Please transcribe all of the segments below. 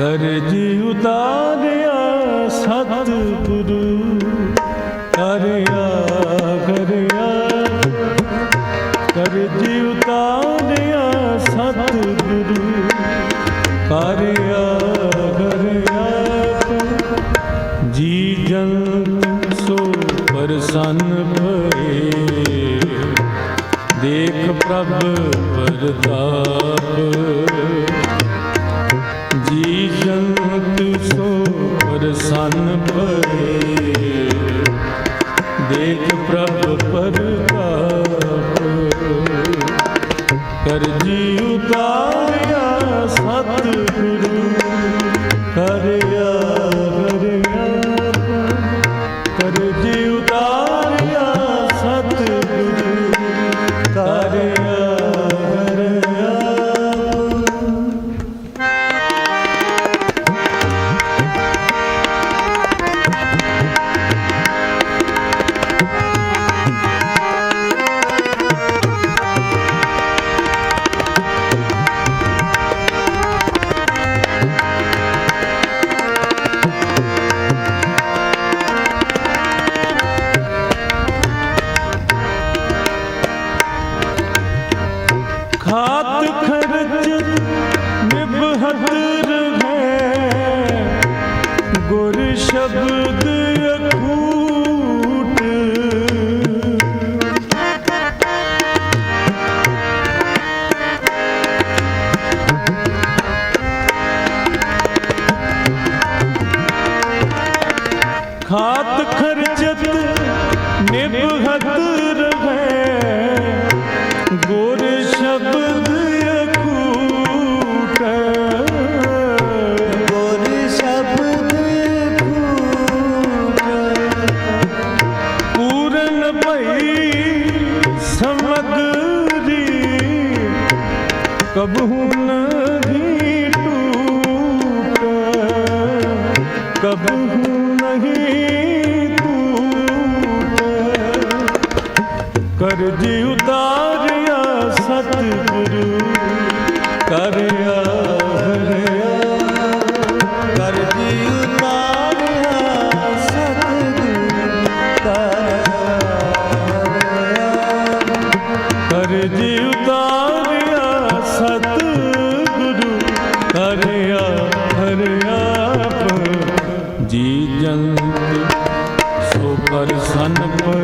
ਕਰ ਕਰਜ ਉਤਾਰਿਆ ਸਤਿਗੁਰੂ ਕਰਿਆ ਕਰਿਆ ਕਰ ਕਰਜ ਉਤਾਰਿਆ ਸਤਿਗੁਰੂ ਕਰਿਆ ਕਰਿਆ ਜੀ ਜਨ ਸੋ ਪਰਸਨ ਭਏ ਦੇਖ ਪ੍ਰਭ ਵਰਤਾਪ। ਸੰਪ ਕਬਹੂ ਨਹੀਂ ਨਹੀਂ ਟੂਟੇ? ਕਰ ਜੀ ਉਤਾ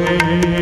Música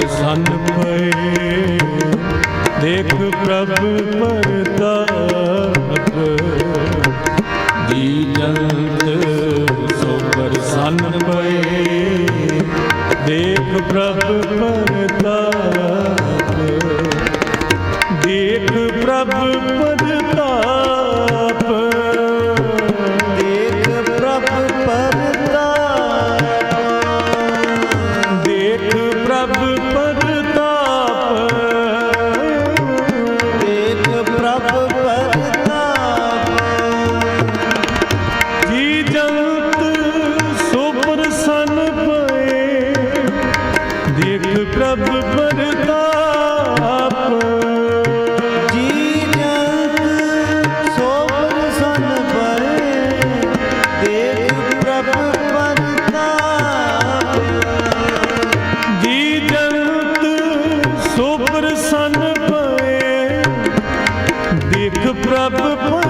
ਪ੍ਰਸੰਨ ਪਏ ਦੇਖ ਪ੍ਰਭ ਪਰਤਾਪ ਦੀਨੰਤ ਸੋ ਪ੍ਰਸੰਨ ਪਏ ਦੇਖ ਪ੍ਰਭ ਪਰਤਾਪ ਦੇਖ ਪ੍ਰਭ एक प्रभु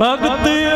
भक्ति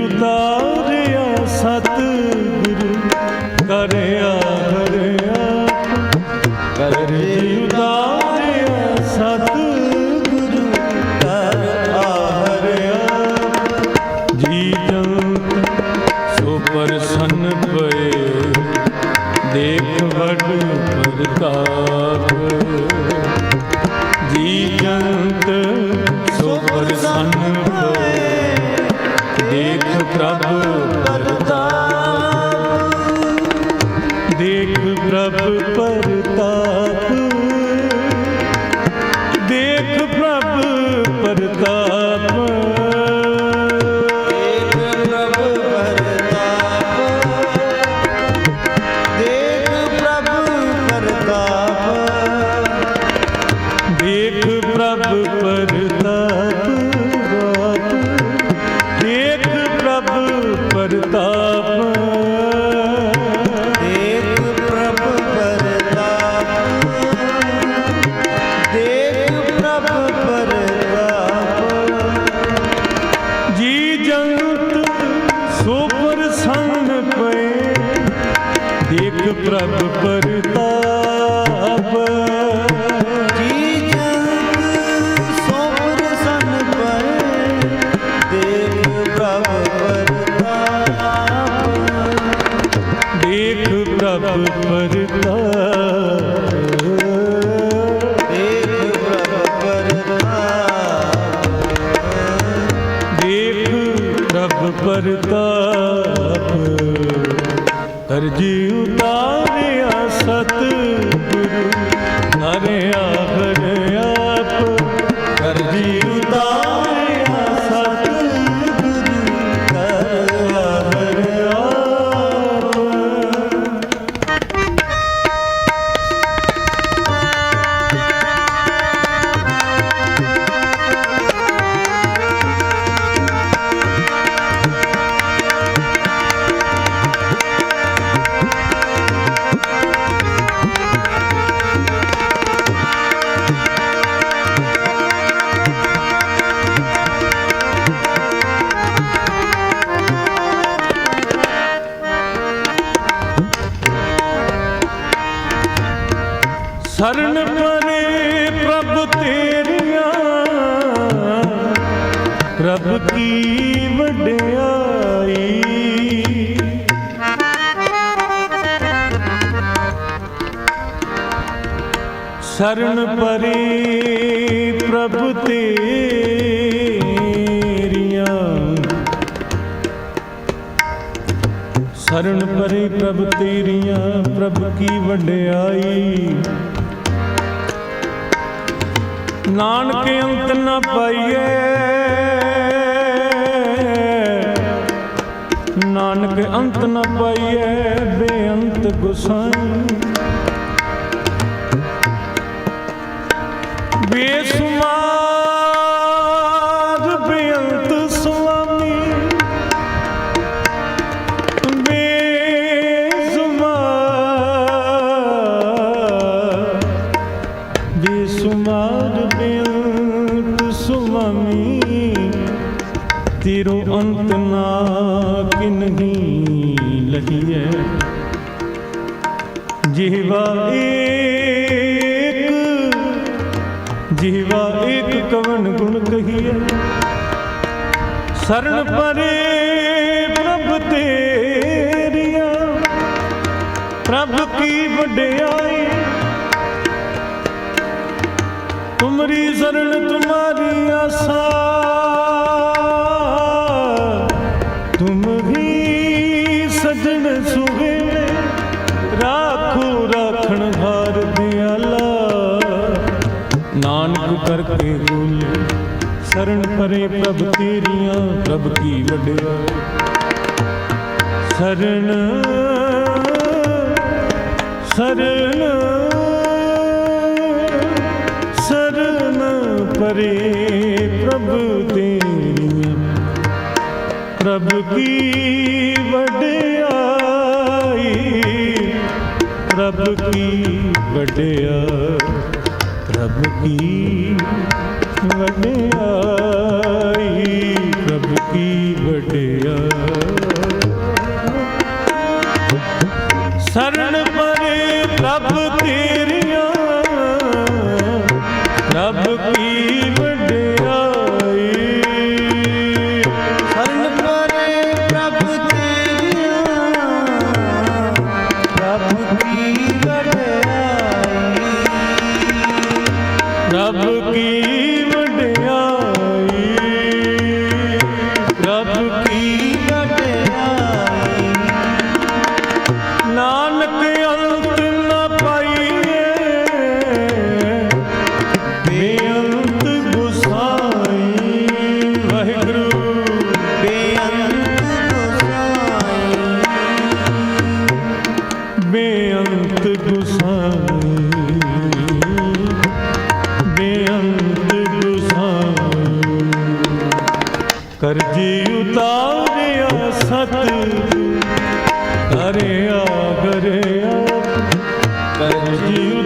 ਵਡ ਪ੍ਰਤਾਪ ਜੀ ਜੰਤ ਸੋ ਪ੍ਰਸੰਨ ਪਏ ਦੇਖ ਪ੍ਰਭ ਦੇਖ ਪ੍ਰਭ ਪ੍ਰਤਾਪ ਪ੍ਰਭ ਪ੍ਰਤਾਪ ਦੇਖ ਪ੍ਰਭ ਪ੍ਰਤਾਪ ਸਰਨ ਪਰੇ ਪ੍ਰਭ ਤੇਰੀਆਂ। ਪ੍ਰਭ ਕੀ ਵਡਿਆਈ। ਸਰਨ ਪਰੇ ਪ੍ਰਭ ਤੇਰੀਆਂ। ਸਰਨ ਪਰੇ ਪ੍ਰਭ ਤੇਰੀਆਂ, ਪ੍ਰਭ ਕੀ ਵਡਿਆਈ। ਨਾਨਕ ਅੰਤ ਨਾ ਪਾਈਏ। ਨਾਨਕ ਅੰਤ ਨਾ ਪਾਈਏ ਬੇਅੰਤ ਗੁਸਾਈ। ਬੇਸੁਮਾਰ ਕਿ ਨਹੀਂ ਲਹੀਐ ਜਿਹਵਾ ਏਕ ਜਿਹਵਾ ਏਕ ਕਵਨ ਗੁਣ ਕਹੀਐ ਸਰਨ ਪਰੇ ਪ੍ਰਭ ਤੇਰੀਆਂ, ਪ੍ਰਭ ਕੀ ਵਡਿਆਈ। ਤੁਮਰੀ ਸ਼ਰਨ ਤੁਮਾਰੀ ਆਸਾ ਰਾਖਣ ਹਾਰ ਦਿਆਲਾ। ਨਾਨਕ ਕਰਕੇ ਬੋਲੇ ਸ਼ਰਨ ਪਰੇ ਪ੍ਰਭ ਤੇਰੀਆਂ, ਪ੍ਰਭ ਕੀ ਵਡਿਆਈ ਸ਼ਰਨ ਸ਼ਰਨ ਸ਼ਰਨ ਪਰੇ ਪ੍ਰਭ ਤੇਰੀਆਂ। ਪ੍ਰਭ ਕੀ ਵਡਿਆਈ ਪ੍ਰਭ ਕੀ ਵਡਿਆਈ ਪ੍ਰਭ ਕੀ ਵਡਿਆਈ ਪ੍ਰਭ ਕੀ ਵਡਿਆਈ ਸਰਨ ਪਰੇ ਪ੍ਰਭ ਕਰਿਆ ਕਰਿਆ। ਕਰਜੀ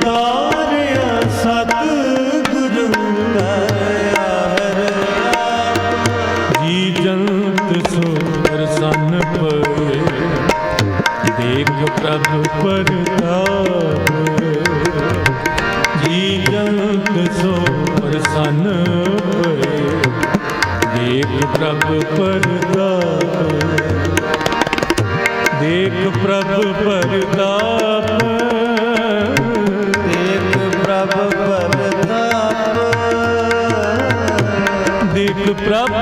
ਜੀ ਜੰਤ ਸੋ ਪ੍ਰਸੰਨ ਪਏ। ਦੇਖ ਪ੍ਰਭ ਪਰਤਾਪ। ਜੀ ਜੰਤ ਸੋ ਪ੍ਰਸੰਨ ਪਏ। ਪ੍ਰਭ ਪਰਤਾਪ। ਦੇਖ ਪ੍ਰਭ ਪਰਤਾਪ ਦੇਖ ਪ੍ਰਭ ਪਰਤਾਪ ਦੇਖ ਪ੍ਰਭ